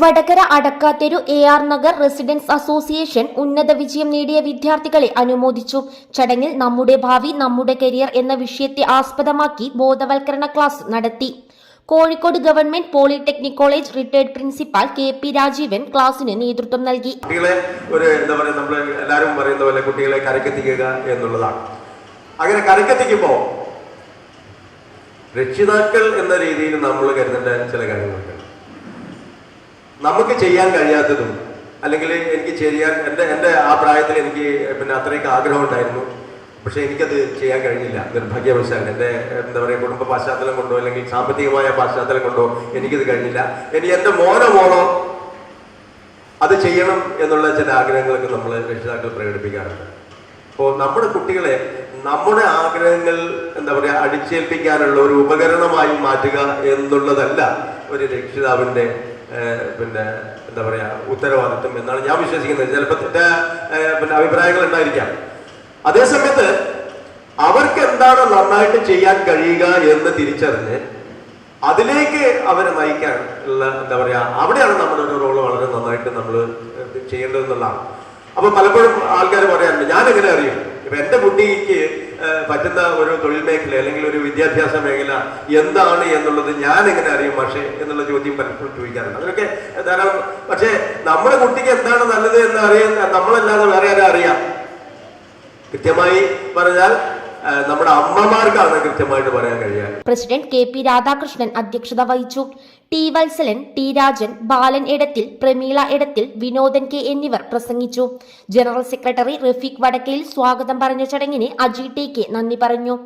Vadakara Adakkatheru A R Nagar residents association ഉന്നത വിജയം നേടിയ വിദ്യാർത്ഥികളെ അനുമോദിച്ചു. ചടങ്ങിൽ നമ്മുടെ ഭാവി നമ്മുടെ കരിയർ എന്ന വിഷയത്തെ ആസ്പദമാക്കി ബോധവൽക്കരണ ക്ലാസ് നടത്തി. Kozhikode government polytechnic college retired principal K P Rajeevan ക്ലാസിന് നേതൃത്വം നൽകി. കുട്ടികളെ ഒരു എന്താ പറയുക നമ്മൾ എല്ലാവരും പറയുന്ന പോലെ കുട്ടികളെ കരക്കെത്തിക്കുക എന്നുള്ളതാണ്. അങ്ങനെ കരക്കെത്തിക്കുമ്പോൾ രക്ഷിതാക്കൾ എന്ന രീതിയിൽ നമ്മൾ കരുതേണ്ട ചില കാര്യങ്ങളുണ്ട്. നമുക്ക് ചെയ്യാൻ കഴിയാത്തതും അല്ലെങ്കിൽ എനിക്ക് ചെയ്യാൻ എന്റെ എന്റെ ആ പ്രായത്തിൽ എനിക്ക് പിന്നെ അത്രയ്ക്ക് ആഗ്രഹം ഉണ്ടായിരുന്നു. പക്ഷേ എനിക്കത് ചെയ്യാൻ കഴിഞ്ഞില്ല. നിർഭാഗ്യവശാൽ എന്റെ എന്താ പറയുക കുടുംബ പശ്ചാത്തലം കൊണ്ടോ അല്ലെങ്കിൽ സാമ്പത്തികമായ പശ്ചാത്തലം കൊണ്ടോ എനിക്കിത് കഴിഞ്ഞില്ല. ഇനി എന്റെ മോനോ മോളോ അത് ചെയ്യണം എന്നുള്ള ചില ആഗ്രഹങ്ങളൊക്കെ നമ്മൾ രക്ഷിതാക്കൾ പ്രകടിപ്പിക്കാറുണ്ട്. അപ്പോൾ നമ്മുടെ കുട്ടികളെ നമ്മുടെ ആഗ്രഹങ്ങൾ എന്താ പറയുക അടിച്ചേൽപ്പിക്കാനുള്ള ഒരു ഉപകരണമായി മാറ്റുക എന്നുള്ളതല്ല ഒരു രക്ഷിതാവിന്റെ പിന്നെ എന്താ പറയുക ഉത്തരവാദിത്വം എന്നാണ് ഞാൻ വിശ്വസിക്കുന്നത്. ചിലപ്പോൾ തെറ്റ പിന്നെ അഭിപ്രായങ്ങൾ ഉണ്ടായിരിക്കാം. അതേസമയത്ത് അവർക്ക് എന്താണ് നന്നായിട്ട് ചെയ്യാൻ കഴിയുക എന്ന് തിരിച്ചറിഞ്ഞ് അതിലേക്ക് അവരെ നയിക്കാൻ ഉള്ള എന്താ പറയാ അവിടെയാണ് നമ്മുടെ ഒരു റോൾ വളരെ നന്നായിട്ട് നമ്മൾ ചെയ്യേണ്ടതെന്നുള്ളതാണ്. അപ്പൊ പലപ്പോഴും ആൾക്കാർ പറയാറുണ്ട് ഞാൻ എങ്ങനെ അറിയും? ഇപ്പൊ എന്റെ കുട്ടിക്ക് പറ്റുന്ന ഒരു തൊഴിൽ മേഖല അല്ലെങ്കിൽ ഒരു വിദ്യാഭ്യാസ മേഖല എന്താണ് എന്നുള്ളത് ഞാൻ എങ്ങനെ അറിയും പക്ഷേ എന്നുള്ള ചോദ്യം പലപ്പോഴും ചോദിക്കാറുണ്ട്. അതിനൊക്കെ ധാരാളം. പക്ഷേ നമ്മുടെ കുട്ടിക്ക് എന്താണ് നല്ലത് എന്ന് അറിയാൻ നമ്മളല്ലാതെ വേറെ ആരും അറിയാം? കൃത്യമായി പറഞ്ഞാൽ നമ്മുടെ അമ്മമാർക്കാണ് കൃത്യമായിട്ട് പറയാൻ കഴിയുക. പ്രസിഡന്റ് കെ പി രാധാകൃഷ്ണൻ അധ്യക്ഷത വഹിച്ചു. T Valsalan T Rajan Balan Edathil Prameela Edathil Vinodan K എന്നിവർ പ്രസംഗിച്ചു. ജനറൽ സെക്രട്ടറി റഫീഖ് വടക്കയിൽ സ്വാഗതം പറഞ്ഞ ചടങ്ങിന് അജി ടി കെ നന്ദി പറഞ്ഞു.